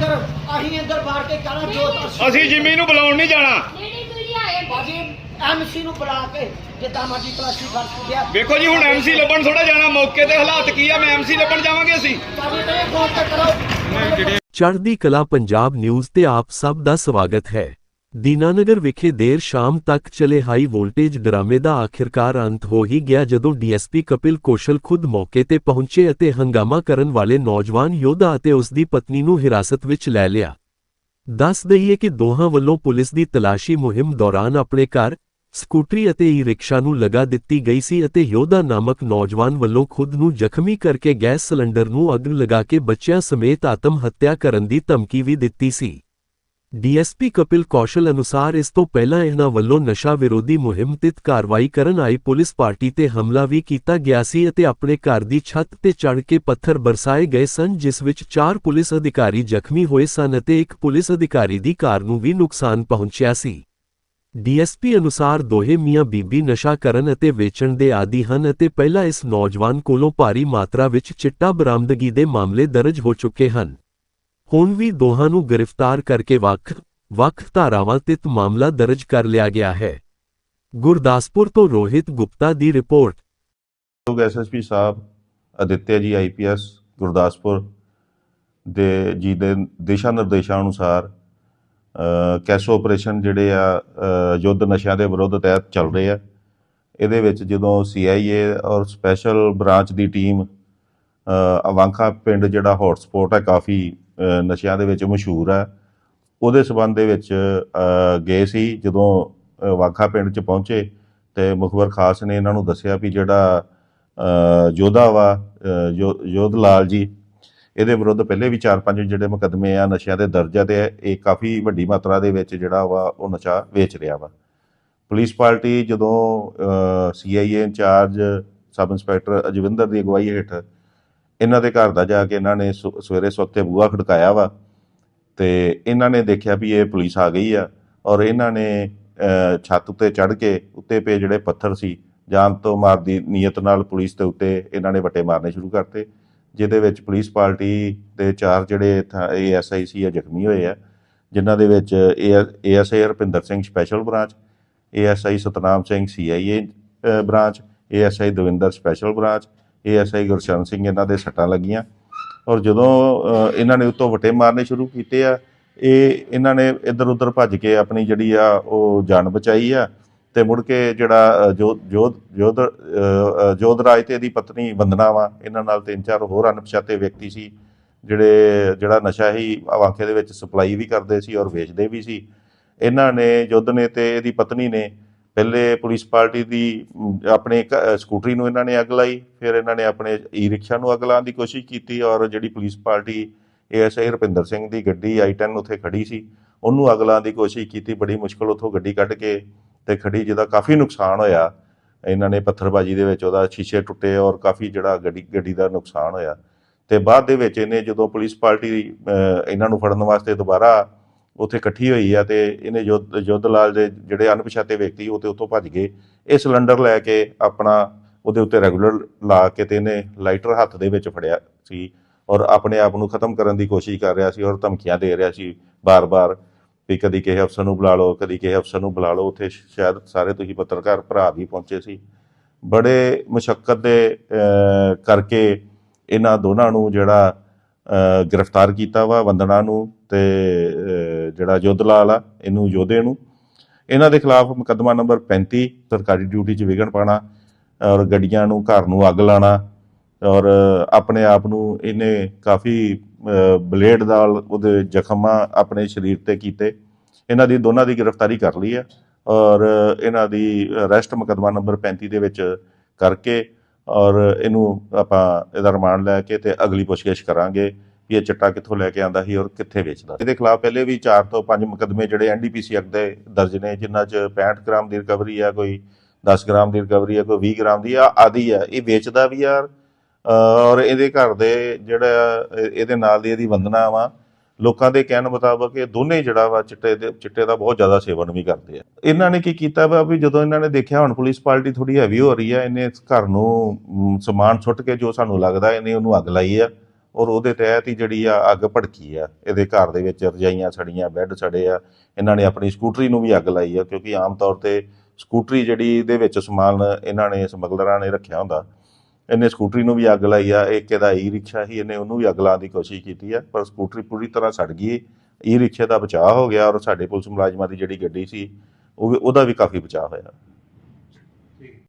ਕੇ ਕਹਿਣਾ ਜੋ ਤਾਂ ਅਸੀਂ ਜਿੰਮੀ ਨੂੰ ਬੁਲਾਉਣ ਨਹੀਂ ਜਾਣਾ। ਨੇੜੇ ਮੀਡੀਆ ਆਏ ਬਾਜੀ ਐਮਸੀ ਨੂੰ ਬੁਲਾ ਕੇ ਜਿੱਦਾਂ ਮਰਜ਼ੀ ਤਲਾਸ਼ੀ ਕਰ ਸੁਧਿਆ ਵੇਖੋ ਜੀ ਹੁਣ ਐਮਸੀ ਲੱਭਣ ਥੋੜਾ ਜਾਣਾ ਮੌਕੇ ਤੇ ਹਾਲਾਤ ਕੀ ਆ? ਮੈਂ ਐਮਸੀ ਲੱਭਣ ਜਾਵਾਂਗੇ ਅਸੀਂ। ਚੜ੍ਹਦੀ ਕਲਾ ਪੰਜਾਬ ਨਿਊਜ਼ ਤੇ ਆਪ ਸਭ ਦਾ ਸਵਾਗਤ ਹੈ। ਦੀਨਾਨਗਰ ਵਿਖੇ ਦੇਰ ਸ਼ਾਮ ਤੱਕ ਚਲੇ ਹਾਈ ਵੋਲਟੇਜ ਡਰਾਮੇ ਦਾ ਆਖਿਰਕਾਰ ਅੰਤ ਹੋ ਹੀ ਗਿਆ ਜਦੋਂ ਡੀਐਸਪੀ ਕਪਿਲ ਕੋਸ਼ਲ ਖੁਦ ਮੌਕੇ ਤੇ ਪਹੁੰਚੇ ਅਤੇ ਹੰਗਾਮਾ ਕਰਨ ਵਾਲੇ ਨੌਜਵਾਨ ਯੋਧਾ ਅਤੇ ਉਸ ਦੀ ਪਤਨੀ ਨੂੰ ਹਿਰਾਸਤ ਵਿੱਚ ਲੈ ਲਿਆ। ਦੱਸ ਦਈਏ ਕਿ ਦੋਹਾਂ ਵੱਲੋਂ ਪੁਲਿਸ ਦੀ ਤਲਾਸ਼ੀ ਮੁਹਿੰਮ ਦੌਰਾਨ ਆਪਣੇ ਘਰ, ਸਕੂਟਰੀ ਅਤੇ ਈ-ਰਿਕਸ਼ਾ ਨੂੰ ਲਗਾ ਦਿੱਤੀ ਗਈ ਸੀ ਅਤੇ ਯੋਧਾ ਨਾਮਕ ਨੌਜਵਾਨ ਵੱਲੋਂ ਖੁਦ ਨੂੰ ਜ਼ਖਮੀ ਕਰਕੇ ਗੈਸ ਸਿਲੰਡਰ ਨੂੰ ਅੱਗ ਲਗਾ ਕੇ ਬੱਚਿਆਂ ਸਮੇਤ ਆਤਮ ਹੱਤਿਆ ਕਰਨ ਦੀ ਧਮਕੀ ਵੀ ਦਿੱਤੀ ਸੀ। ਡੀਐਸਪੀ ਕਪਿਲ ਕੌਸ਼ਲ ਅਨੁਸਾਰ ਇਸ ਤੋਂ ਪਹਿਲਾਂ ਇਹਨਾਂ ਵੱਲੋਂ ਨਸ਼ਾ ਵਿਰੋਧੀ ਮੁਹਿੰਮ ਤਿਤ ਕਾਰਵਾਈ ਕਰਨ ਆਈ ਪੁਲਿਸ ਪਾਰਟੀ ਤੇ ਹਮਲਾ ਵੀ ਕੀਤਾ ਗਿਆ ਸੀ ਅਤੇ ਆਪਣੇ ਘਰ ਦੀ ਛੱਤ ਤੇ ਚੜ੍ਹ ਕੇ ਪੱਥਰ ਬਰਸਾਏ ਗਏ ਸਨ, ਜਿਸ ਵਿੱਚ ਚਾਰ ਪੁਲਿਸ ਅਧਿਕਾਰੀ ਜ਼ਖਮੀ ਹੋਏ ਸਨ ਅਤੇ ਇੱਕ ਪੁਲਿਸ ਅਧਿਕਾਰੀ ਦੀ ਕਾਰ ਨੂੰ ਵੀ ਨੁਕਸਾਨ ਪਹੁੰਚਿਆ ਸੀ। ਡੀਐਸਪੀ ਅਨੁਸਾਰ ਦੋਹੇ ਮੀਆਂ ਬੀਬੀ ਨਸ਼ਾ ਕਰਨ ਅਤੇ ਵੇਚਣ ਦੇ ਆਦੀ ਹਨ ਅਤੇ ਪਹਿਲਾਂ ਇਸ ਨੌਜਵਾਨ ਕੋਲੋਂ ਭਾਰੀ ਮਾਤਰਾ ਵਿੱਚ ਚਿੱਟਾ ਬਰਾਮਦਗੀ ਦੇ ਮਾਮਲੇ ਦਰਜ ਹੋ ਚੁੱਕੇ ਹਨ। ਹੁਣ ਵੀ ਦੋਹਾਂ ਨੂੰ ਗ੍ਰਿਫਤਾਰ ਕਰਕੇ ਵੱਖ ਵੱਖ ਧਾਰਾਵਾਂ ਤਹਿਤ ਮਾਮਲਾ ਦਰਜ ਕਰ ਲਿਆ ਗਿਆ ਹੈ। ਗੁਰਦਾਸਪੁਰ ਤੋਂ ਰੋਹਿਤ ਗੁਪਤਾ ਦੀ ਰਿਪੋਰਟ। ਲੋਕ ਐਸਐਸਪੀ ਸਾਹਿਬ, ਅਦਿੱਤਿਆ ਜੀ ਆਈਪੀਐਸ ਗੁਰਦਾਸਪੁਰ ਦੇ, ਜੀ ਦੇ ਦਿਸ਼ਾ ਨਿਰਦੇਸ਼ਾਂ ਅਨੁਸਾਰ ਕੈਸੋ ਆਪਰੇਸ਼ਨ ਜਿਹੜੇ ਆ ਯੁੱਧ ਨਸ਼ਿਆਂ ਦੇ ਵਿਰੁੱਧ ਤਹਿਤ ਚੱਲ ਰਹੇ ਆ। ਇਹਦੇ ਵਿੱਚ ਜਦੋਂ ਸੀਆਈਏ ਔਰ ਸਪੈਸ਼ਲ ਬ੍ਰਾਂਚ ਦੀ ਟੀਮ ਅਵਾਂਖਾ ਪਿੰਡ ਜਿਹੜਾ ਹੌਟ ਹੈ, ਕਾਫੀ ਨਸ਼ਿਆਂ ਦੇ ਵਿੱਚ ਮਸ਼ਹੂਰ ਹੈ। ਉਹਦੇ ਸਬੰਧ ਦੇ ਵਿੱਚ ਗਏ ਸੀ ਜਦੋਂ ਵਾਖਾ ਪਿੰਡ 'ਚ ਪਹੁੰਚੇ ਤੇ ਮੁਖਬਰ ਖਾਸ ਨੇ ਇਹਨਾਂ ਨੂੰ ਦੱਸਿਆ ਵੀ ਜਿਹੜਾ ਯੋਧਾ ਵਾ ਯੋ- ਯੋਧ ਲਾਲ ਜੀ, ਇਹਦੇ ਵਿਰੁੱਧ ਪਹਿਲੇ ਵੀ 4-5 ਜਿਹੜੇ ਮੁਕੱਦਮੇ ਆ ਨਸ਼ਿਆਂ ਦੇ ਦਰਜ ਆ ਤੇ ਇਹ ਕਾਫੀ ਵੱਡੀ ਮਾਤਰਾ ਦੇ ਵਿੱਚ ਜਿਹੜਾ ਵਾ ਉਹ ਨਸ਼ਾ ਵੇਚ ਰਿਹਾ ਵਾ। ਪੁਲਿਸ ਪਾਰਟੀ ਜਦੋਂ CIA incharge sub inspector Ajwinder ਦੀ ਅਗਵਾਈ ਹੇਠ ਇਹਨਾਂ ਦੇ ਘਰ ਦਾ ਜਾ ਕੇ ਇਹਨਾਂ ਨੇ ਸੁ- ਸਵੇਰੇ ਸਵਖਤੇ ਬੂਹਾ ਖੜਕਾਇਆ ਵਾ ਤੇ ਇਹਨਾਂ ਨੇ ਦੇਖਿਆ ਵੀ ਇਹ ਪੁਲਿਸ ਆ ਗਈ ਆ ਔਰ ਇਹਨਾਂ ਨੇ ਛੱਤ ਉੱਤੇ ਚੜ੍ਹ ਕੇ ਉੱਤੇ ਪਏ ਜਿਹੜੇ ਪੱਥਰ ਸੀ, ਜਾਨ ਤੋਂ ਮਾਰਦੀ ਨੀਅਤ ਨਾਲ ਪੁਲਿਸ ਦੇ ਉੱਤੇ ਇਹਨਾਂ ਨੇ ਵੱਟੇ ਮਾਰਨੇ ਸ਼ੁਰੂ ਕਰਤੇ, ਜਿਹਦੇ ਵਿੱਚ ਪੁਲਿਸ ਪਾਰਟੀ ਦੇ ਚਾਰ ਜਿਹੜੇ ਏਐਸਆਈ ਸੀ ਆ ਜ਼ਖਮੀ ਹੋਏ ਆ, ਜਿਨ੍ਹਾਂ ਦੇ ਵਿੱਚ ASI Harpinder Singh special branch, ASI Satnam Singh CIA branch, ASI Davinder special branch ASI Gursharan Singh ਇਹਨਾਂ ਦੇ ਸੱਟਾਂ ਲੱਗੀਆਂ। ਔਰ ਜਦੋਂ ਇਹਨਾਂ ਨੇ ਉੱਤੋਂ ਵਟੇ ਮਾਰਨੇ ਸ਼ੁਰੂ ਕੀਤੇ ਆ ਇਹ ਇਹਨਾਂ ਨੇ ਇੱਧਰ ਉੱਧਰ ਭੱਜ ਕੇ ਆਪਣੀ ਜਿਹੜੀ ਆ ਉਹ ਜਾਨ ਬਚਾਈ ਆ ਤੇ ਮੁੜ ਕੇ ਜਿਹੜਾ ਜੋ ਜੋਧ ਜੋਧ ਅ, ਅ, ਜੋਧ ਰਾਜ ਤੇ ਇਹਦੀ ਪਤਨੀ ਵੰਦਨਾ ਵਾ ਇਹਨਾਂ ਨਾਲ ਤਿੰਨ ਚਾਰ ਹੋਰ ਅਣਪਛਾਤੇ ਵਿਅਕਤੀ ਸੀ ਜਿਹੜੇ ਜਿਹੜਾ ਨਸ਼ਾ ਹੀ ਆਵਾਂਖੇ ਦੇ ਵਿੱਚ ਸਪਲਾਈ ਵੀ ਕਰਦੇ ਸੀ ਔਰ ਵੇਚਦੇ ਵੀ ਸੀ। ਇਹਨਾਂ ਨੇ ਜੁੱਧ ਨੇ ਤੇ ਇਹਦੀ ਪਤਨੀ ਨੇ ਪਹਿਲੇ ਪੁਲਿਸ ਪਾਰਟੀ ਦੀ ਆਪਣੇ ਕ- ਸਕੂਟਰੀ ਨੂੰ ਇਹਨਾਂ ਨੇ ਅੱਗ ਲਾਈ, ਫਿਰ ਇਹਨਾਂ ਨੇ ਆਪਣੇ ਈ ਰਿਕਸ਼ਾ ਨੂੰ ਅੱਗ ਲਾਉਣ ਦੀ ਕੋਸ਼ਿਸ਼ ਕੀਤੀ ਔਰ ਜਿਹੜੀ police party ASI Rupinder Singh ਦੀ ਗੱਡੀ i10 ਉੱਥੇ ਖੜੀ ਸੀ, ਉਹਨੂੰ ਅੱਗ ਲਾਉਣ ਦੀ ਕੋਸ਼ਿਸ਼ ਕੀਤੀ, ਬੜੀ ਮੁਸ਼ਕਲ ਉੱਥੋਂ ਗੱਡੀ ਕੱਢ ਕੇ ਤੇ ਖੜੀ ਜਿਹਦਾ ਕਾਫੀ ਨੁਕਸਾਨ ਹੋਇਆ। ਇਹਨਾਂ ਨੇ ਪੱਥਰਬਾਜੀ ਦੇ ਵਿੱਚ ਉਹਦਾ ਸ਼ੀਸ਼ੇ ਟੁੱਟੇ ਔਰ ਕਾਫੀ ਜਿਹੜਾ ਗੱਡੀ ਗੱਡੀ ਦਾ ਨੁਕਸਾਨ ਹੋਇਆ। ਤੇ ਬਾਅਦ ਦੇ ਵਿੱਚ ਇਹਨੇ ਜਦੋਂ ਪੁਲਿਸ ਪਾਰਟੀ ਇਹਨਾਂ ਨੂੰ ਫੜਨ ਵਾਸਤੇ ਦੁਬਾਰਾ ਉੱਥੇ ਇਕੱਠੀ ਹੋਈ ਆ ਤੇ ਇਹਨੇ ਯੁੱਧ ਯੁੱਧ ਲਾਲ ਦੇ ਜਿਹੜੇ ਅਣਪਛਾਤੇ ਵਿਅਕਤੀ ਉਹ ਤੇ ਉੱਥੋਂ ਭੱਜ ਗਏ। ਇਹ ਸਿਲੰਡਰ ਲੈ ਕੇ ਆਪਣਾ ਉਹਦੇ ਉੱਤੇ ਰੈਗੂਲਰ ਲਾ ਕੇ ਤੇ ਇਹਨੇ ਲਾਈਟਰ ਹੱਥ ਦੇ ਵਿੱਚ ਫੜਿਆ ਸੀ ਔਰ ਆਪਣੇ ਆਪ ਨੂੰ ਖਤਮ ਕਰਨ ਦੀ ਕੋਸ਼ਿਸ਼ ਕਰ ਰਿਹਾ ਸੀ ਔਰ ਧਮਕੀਆਂ ਦੇ ਰਿਹਾ ਸੀ ਬਾਰ-ਬਾਰ ਵੀ ਕਦੀ ਕਿਸੇ ਅਫਸਰ ਨੂੰ ਬੁਲਾ ਲਓ, ਕਦੀ ਕਿਸੇ ਅਫਸਰ ਨੂੰ ਬੁਲਾ ਲਓ। ਉੱਥੇ ਸ਼ਾਇਦ ਸਾਰੇ ਤੁਸੀਂ ਪੱਤਰਕਾਰ ਭਰਾ ਵੀ ਪਹੁੰਚੇ ਸੀ। ਬੜੇ ਮੁਸ਼ਕਲ ਦੇ ਕਰਕੇ ਇਹਨਾਂ ਦੋਨਾਂ ਨੂੰ ਜਿਹੜਾ ਗ੍ਰਿਫਤਾਰ ਕੀਤਾ ਵਾ ਵੰਦਨਾ ਨੂੰ ਤੇ ਜਿਹੜਾ ਯੋਧ ਲਾਲ ਆ, ਇਹਨੂੰ ਯੋਧੇ ਨੂੰ। ਇਹਨਾਂ ਦੇ ਖਿਲਾਫ ਮੁਕੱਦਮਾ ਨੰਬਰ 35 ਸਰਕਾਰੀ ਡਿਊਟੀ 'ਚ ਵਿਘਨ ਪਾਣਾ ਔਰ ਗੱਡੀਆਂ ਨੂੰ, ਘਰ ਨੂੰ ਅੱਗ ਲਾਣਾ ਔਰ ਆਪਣੇ ਆਪ ਨੂੰ ਇਹਨੇ ਕਾਫੀ ਬਲੇਡ ਨਾਲ ਉਹਦੇ ਜ਼ਖਮਾਂ ਆਪਣੇ ਸਰੀਰ ਤੇ ਕੀਤੇ। ਇਹਨਾਂ ਦੀ, ਦੋਨਾਂ ਦੀ ਗ੍ਰਿਫਤਾਰੀ ਕਰ ਲਈ ਆ ਔਰ ਇਹਨਾਂ ਦੀ ਅਰੈਸਟ ਮੁਕੱਦਮਾ ਨੰਬਰ 35 ਦੇ ਵਿੱਚ ਕਰਕੇ ਔਰ ਇਹਨੂੰ ਆਪਾਂ ਇਹਦਾ ਰਿਮਾਂਡ ਲੈ ਕੇ ਤੇ ਅਗਲੀ ਪੁੱਛਗਿੱਛ ਕਰਾਂਗੇ। ਵੀ ਇਹ ਚਿੱਟਾ ਕਿੱਥੋਂ ਲੈ ਕੇ ਆਂਦਾ ਸੀ ਔਰ ਕਿੱਥੇ ਵੇਚਦਾ ਇਹਦੇ ਖਿਲਾਫ ਪਹਿਲੇ ਵੀ 4 ਤੋਂ 5 ਮੁਕੱਦਮੇ ਜਿਹੜੇ ਐਨਡੀਪੀਸੀ ਐਕਟ ਦੇ ਦਰਜ ਨੇ, ਜਿਨ੍ਹਾਂ 'ਚ 65 ਗ੍ਰਾਮ ਦੀ ਰਿਕਵਰੀ ਆ, ਕੋਈ 10 ਗ੍ਰਾਮ ਦੀ ਰਿਕਵਰੀ ਆ, ਕੋਈ 20 ਗ੍ਰਾਮ ਦੀ ਆ, ਆਦੀ ਆ। ਇਹ ਵੇਚਦਾ ਵੀ ਆ ਔਰ ਇਹਦੇ ਘਰ ਦੇ ਜਿਹੜਾ, ਇਹ- ਇਹਦੇ ਨਾਲ ਦੀ ਇਹਦੀ ਵੰਦਨਾ ਵਾ। ਲੋਕਾਂ ਦੇ ਕਹਿਣ ਮੁਤਾਬਕ ਇਹ ਦੋਨੇ ਜਿਹੜਾ ਵਾ ਚਿੱਟੇ ਦੇ, ਚਿੱਟੇ ਦਾ ਬਹੁਤ ਜ਼ਿਆਦਾ ਸੇਵਨ ਵੀ ਕਰਦੇ ਆ। ਇਹਨਾਂ ਨੇ ਕੀ ਕੀਤਾ ਵਾ ਵੀ ਜਦੋਂ ਇਹਨਾਂ ਨੇ ਦੇਖਿਆ ਹੁਣ ਪੁਲਿਸ ਪਾਰਟੀ ਥੋੜੀ ਹੈਵੀ ਹੋ ਰਹੀ ਆ, ਇਹਨੇ ਘਰ ਨੂੰ ਸਮਾਨ ਸੁੱਟ ਕੇ ਜੋ ਸਾਨੂੰ ਲੱਗਦਾ ਇਹਨੇ ਉਹਨੂੰ ਅੱਗ ਲਾਈ ਆ। ਔਰ ਉਹਦੇ ਤਹਿਤ ਹੀ ਜਿਹੜੀ ਆ ਅੱਗ ਭੜਕੀ ਆ, ਇਹਦੇ ਘਰ ਦੇ ਵਿੱਚ ਰਜਾਈਆਂ ਸੜੀਆਂ, ਬੈੱਡ ਸੜੇ ਆ, ਇਹਨਾਂ ਨੇ ਆਪਣੀ ਸਕੂਟਰੀ ਨੂੰ ਵੀ ਅੱਗ ਲਾਈ ਆ, ਕਿਉਂਕਿ ਆਮ ਤੌਰ ਤੇ ਸਕੂਟਰੀ ਜਿਹੜੀ ਦੇ ਵਿੱਚ ਸਮਾਨ ਇਹਨਾਂ ਨੇ ਸਮਗਲਰਾਂ ਨੇ ਰੱਖਿਆ ਹੁੰਦਾ, ਇਹਨੇ ਸਕੂਟਰੀ ਨੂੰ ਵੀ ਅੱਗ ਲਾਈ ਆ ਇੱਕ ਇਹਦਾ ਈ ਰਿਕਸ਼ਾ ਹੀ ਇਹਨੇ ਉਹਨੂੰ ਵੀ ਅੱਗ ਲਾਉਣ ਦੀ ਕੋਸ਼ਿਸ਼ ਕੀਤੀ ਆ, ਪਰ ਸਕੂਟਰੀ ਪੂਰੀ ਤਰ੍ਹਾਂ ਸੜ ਗਈ ਈ ਰਿਕਸ਼ੇ ਦਾ ਬਚਾਅ ਹੋ ਗਿਆ ਔਰ ਸਾਡੇ ਪੁਲਿਸ ਮੁਲਾਜ਼ਮਾਂ ਦੀ ਜਿਹੜੀ ਗੱਡੀ ਸੀ, ਉਹ ਵੀ ਉਹਦਾ ਵੀ ਕਾਫੀ ਬਚਾਅ ਹੋਇਆ।